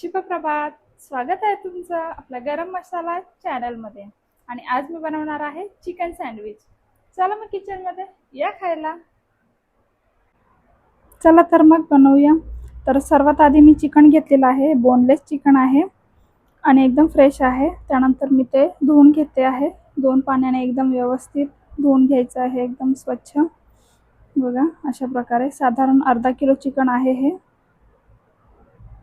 शुभप्रभात. स्वागत आहे तुमचं आपल्या गरम मसाला चॅनलमध्ये. आणि आज मी बनवणार आहे चिकन सँडविच. चला मग किचनमध्ये या खायला. चला तर मग बनवूया. तर सर्वात आधी मी चिकन घेतलेलं आहे बोनलेस चिकन आहे. आणि एकदम फ्रेश आहे. त्यानंतर मी ते धुवून घेते आहे. दोन पाण्याने एकदम व्यवस्थित धुवून घ्यायचं आहे एकदम स्वच्छ. बघा अशा प्रकारे साधारण अर्धा किलो चिकन आहे हे.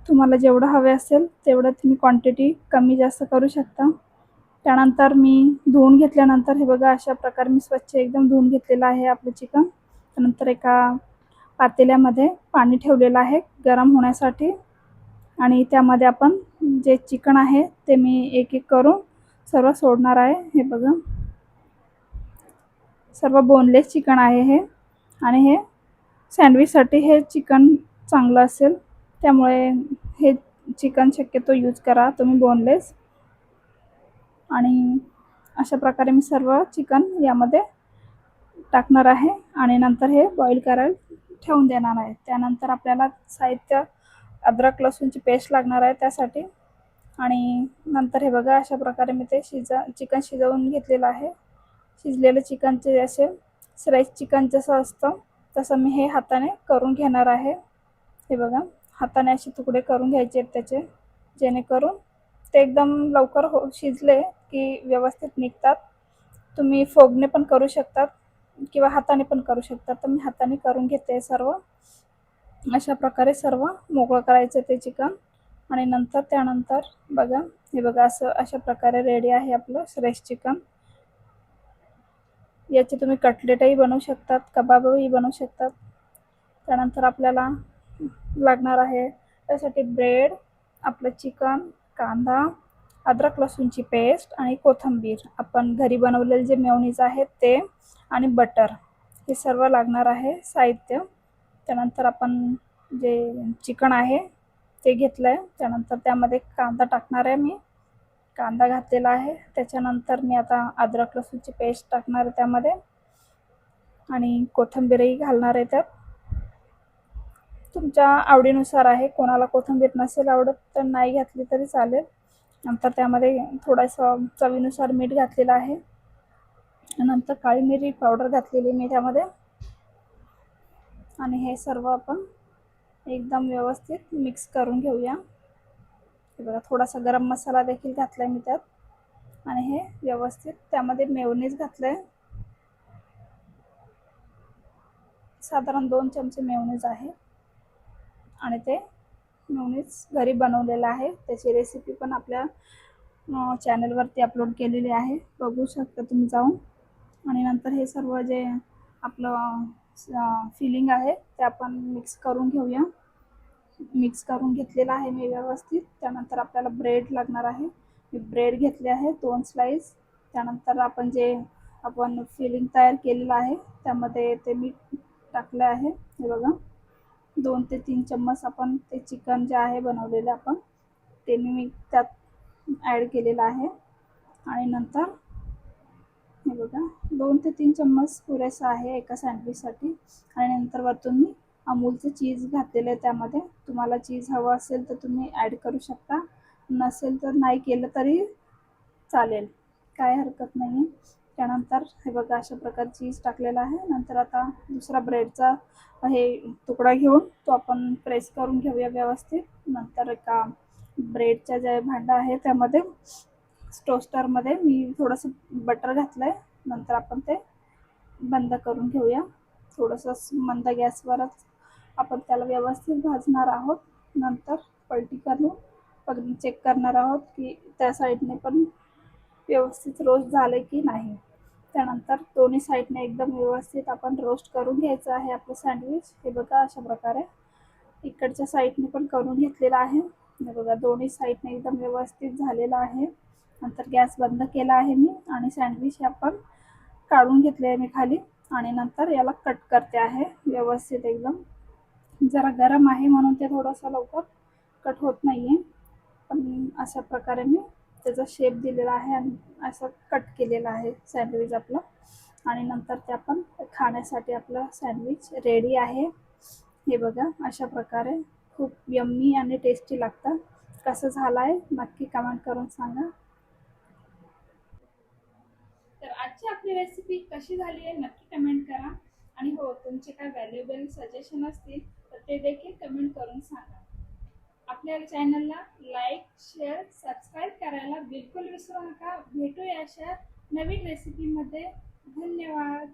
तुम्हाला जेवढं हवे असेल तेवढं तुम्ही क्वांटिटी कमी जास्त करू शकता. त्यानंतर मी धुवून घेतल्यानंतर हे बघा अशा प्रकारे मी स्वच्छ एकदम धुवून घेतलेलं आहे आपलं चिकन. त्यानंतर एका पातेल्यामध्ये पाणी ठेवलेलं आहे गरम होण्यासाठी. आणि त्यामध्ये आपण जे चिकन आहे ते मी एक एक करून सर्व सोडणार आहे. हे बघा. सर्व बोनलेस चिकन आहे हे. आणि हे सँडविचसाठी हे चिकन चांगलं असेल. त्यामुळे हे चिकन शक्यतो यूज करा. तुम्ही बोनलेस आणि अशा प्रकारे मी सर्व चिकन यामध्ये टाकणार आहे. आणि नंतर हे बॉईल करायला ठेवून देणार आहे. त्यानंतर आपल्याला साहित्य अद्रक लसूणची पेस्ट लागणार आहे त्यासाठी. आणि नंतर हे बघा अशा प्रकारे मी ते शिजा चिकन शिजवून घेतलेलं आहे. शिजलेलं चिकनचे असे स्लाईस चिकन जसं असतं तसं मी हे हाताने करून घेणार आहे. हे बघा. हाताने असे तुकडे करून घ्यायचे आहेत त्याचे. जेणेकरून ते एकदम लवकर हो शिजले की व्यवस्थित निघतात. तुम्ही फोगणे पण करू शकतात किंवा हाताने पण करू शकतात. तर मी हाताने करून घेते सर्व. अशा प्रकारे सर्व मोकळं करायचं ते चिकन. आणि नंतर त्यानंतर बघा हे बघा असं अशा प्रकारे रेडी आहे आपलं फ्रेश चिकन याचे तुम्ही कटलेटही बनवू शकतात कबाबही बनवू शकतात. त्यानंतर आपल्याला लागणार आहे. त्यासाठी ब्रेड आपलं चिकन कांदा अद्रक लसूणची पेस्ट आणि कोथिंबीर. आपण घरी बनवलेले जे मेवणीज आहेत ते आणि बटर हे सर्व लागणार आहे साहित्य. त्यानंतर आपण जे चिकन आहे ते घेतलं आहे त्यानंतर त्यामध्ये कांदा टाकणार आहे मी. कांदा घातलेला आहे. त्याच्यानंतर मी आता अद्रक लसूणची पेस्ट टाकणार आहे त्यामध्ये. आणि कोथिंबीरही घालणार आहे त्यात. तुमच्या आवडीनुसार आहे. कोणाला कोथिंबीर नसेल आवडत तर नाही घातली तरी चालेल. नंतर त्यामध्ये थोडासा चवीनुसार मीठ घातलेलं आहे. नंतर काळी मिरी पावडर घातलेली मी त्यामध्ये. आणि हे सर्व आपण एकदम व्यवस्थित मिक्स करून घेऊया. बघा थोडासा गरम मसाला देखील घातला आहे मी त्यात. आणि हे व्यवस्थित त्यामध्ये मेवनीज घातलं आहे साधारण दोन चमचे मेवनीज आहे. आणि ते मेवनीज घरी बनवलेलं आहे. त्याची रेसिपी पण आपल्या चॅनलवरती अपलोड केलेली आहे. बघू शकता तुम्ही जाऊन. आणि नंतर हे सर्व जे आपलं फिलिंग आहे ते आपण मिक्स करून घेऊया. मिक्स करून घेतलेलं आहे मी व्यवस्थित. त्यानंतर आपल्याला ब्रेड लागणार आहे. मी ब्रेड घेतले आहे दोन स्लाईस त्यानंतर आपण जे आपण फिलिंग तयार केलेलं आहे त्यामध्ये ते मी टाकलं आहे. हे बघा. दोन ते तीन चम्मच आपण ते चिकन जे आहे बनवलेलं आपण ते मी त्यात ॲड केलेलं आहे. आणि नंतर हे बघा दोन ते तीन चम्मच पुरेसा आहे एका सँडविचसाठी. आणि नंतर वरतून मी अमूलचं चीज घातलेलं आहे त्यामध्ये. तुम्हाला चीज हवं असेल तर तुम्ही ॲड करू शकता. नसेल तर नाही केलं तरी चालेल. काय हरकत नाही आहे त्यानंतर हे बघा अशा प्रकारे चीज टाकलेला आहे. नंतर आता दुसरा ब्रेडचा हे तुकडा घेऊन तो आपण प्रेस करून घेऊया व्यवस्थित. नंतर एका ब्रेडच्या जे भांडं आहे त्यामध्ये टोस्टरमध्ये मी थोडंसं बटर घातलं आहे नंतर आपण ते बंद करून घेऊया. थोडंसं मंद गॅसवरच आपण त्याला व्यवस्थित भाजणार आहोत. नंतर पलटी करून चेक करणार आहोत की त्या साईडने पण व्यवस्थित रोस्ट झाले की नाही. त्यानंतर दोन्ही साईडने एकदम व्यवस्थित आपण रोस्ट करून घ्यायचं आहे आपलं सँडविच हे बघा अशा प्रकारे. इकडच्या साईडने पण करून घेतलेलं आहे. हे बघा दोन्ही साईडने एकदम व्यवस्थित झालेलं आहे. नंतर गॅस बंद केला आहे मी आणि सँडविच हे आपण काढून घेतले आहे मी खाली. आणि नंतर याला कट करते आहे. व्यवस्थित एकदम. जरा गरम आहे म्हणून ते थोडंसं लवकर कट होत नाही आहे पण अशा प्रकारे मी त्याचा शेप दिलेला आहे आणि असं कट केलेलं आहे सँडविच आपलं. आणि नंतर ते आपण खाण्यासाठी आपलं सँडविच रेडी आहे. हे बघा अशा प्रकारे खूप यम्मी आणि टेस्टी लागतं. कसं झालं आहे नक्की कमेंट करून सांगा. तर आजची आपली रेसिपी कशी झाली आहे नक्की कमेंट करा. आणि हो तुमचे काय व्हॅल्युएबल सजेशन असतील तर ते देखील कमेंट करून सांगा. आपल्या चॅनलला लाईक शेअर सबस्क्राईब करायला बिलकुल विसरू नका. भेटूया अशा नवीन रेसिपीमध्ये धन्यवाद.